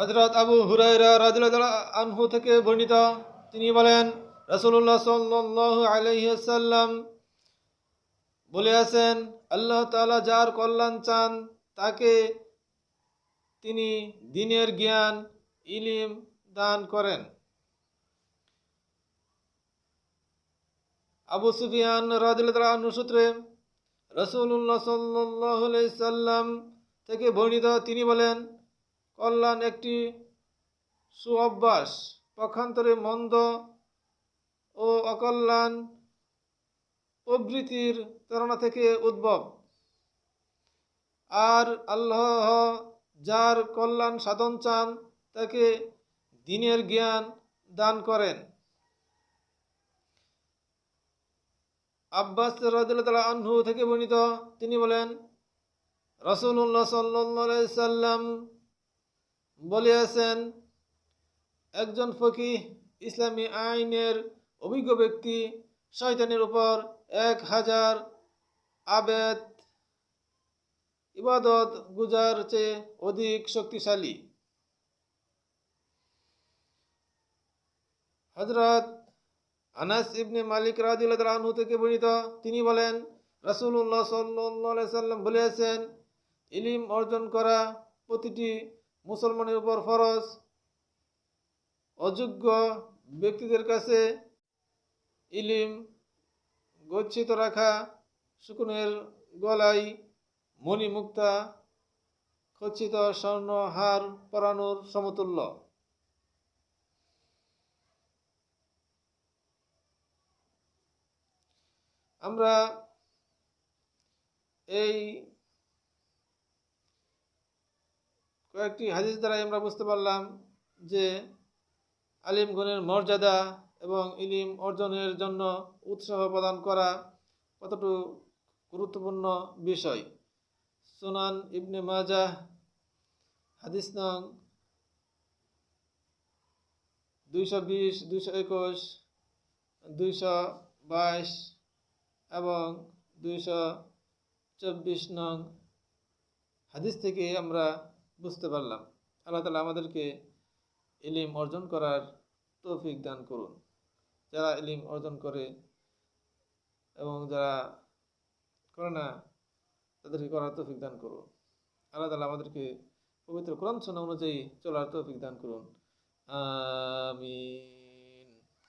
হজরত আবু হুরাইরা রাদিয়াল্লাহু আনহু থেকে বর্ণিত, তিনি বলেন রসুল্লাহ সাল্লাল্লাহু আলাইহি ওয়াসাল্লাম বলে আছেন, আল্লাহ তালা যার কল্যাণ চান, তাকে তিনি দিনের জ্ঞান, ইলিম দান করেন। আবু সুফিয়ান আনহু সূত্রে রাসূলুল্লাহ সাল্লাল্লাহু আলাইহি সাল্লাম থেকে বর্ণিত, তিনি বলেন কল্যাণ একটি সুঅভ্যাস। পক্ষান্তরে মন্দ ও অকল্যাণ প্রবৃত্তির প্রেরণা থেকে উদ্ভব। আর আল্লাহ যার কল্যাণ সাধন চান, তাকে দিনের জ্ঞান দান করেন। আব্বাস রাদিয়াল্লাহু আনহু থেকে বর্ণিত তিনি বলেন সাল্লাল্লাহু সাল্লাম বলিয়াছেন, একজন ফকি ইসলামী আইনের অভিজ্ঞ ব্যক্তি শয়তানের উপর এক হাজার আবেদ ইবাদত গুজার চেয়ে অধিক শক্তিশালী। হজরত আনাস ইবনে মালিক রাদিয়াল্লাহু আনহু থেকে বর্ণিত তিনি বলেন, রাসূলুল্লাহ সাল্লাল্লাহু আলাইহি সাল্লাম বলেছেন ইলিম অর্জন করা প্রতিটি মুসলমানের উপর ফরজ, অযোগ্য ব্যক্তিদের কাছে ইলিম গচ্ছিত রাখা, শুকুনের গলায় মণিমুক্তা, খচিত স্বর্ণ হার পরানোর সমতুল্য। আমরা এই কয়েকটি হাদিস দ্বারাই আমরা বুঝতে পারলাম যে আলিমগণের মর্যাদা এবং ইলিম অর্জনের জন্য উৎসাহ প্রদান করা কতটুকু গুরুত্বপূর্ণ বিষয়। সুনান ইবনে মাজা হাদিস নং দুইশো বিশ, দুইশো একুশ, দুইশো বাইশ এবং দুইশো চব্বিশ নং হাদিস থেকে আমরা বুঝতে পারলাম। আল্লাহ তালা আমাদেরকে ইলিম অর্জন করার তৌফিক দান করুন। যারা ইলিম অর্জন করে এবং যারা করে না, তাদেরকে করার তৌফিক দান করুন। আল্লাহ তালা আমাদেরকে পবিত্র কোরআন অনুযায়ী চলার তৌফিক দান করুন। আমি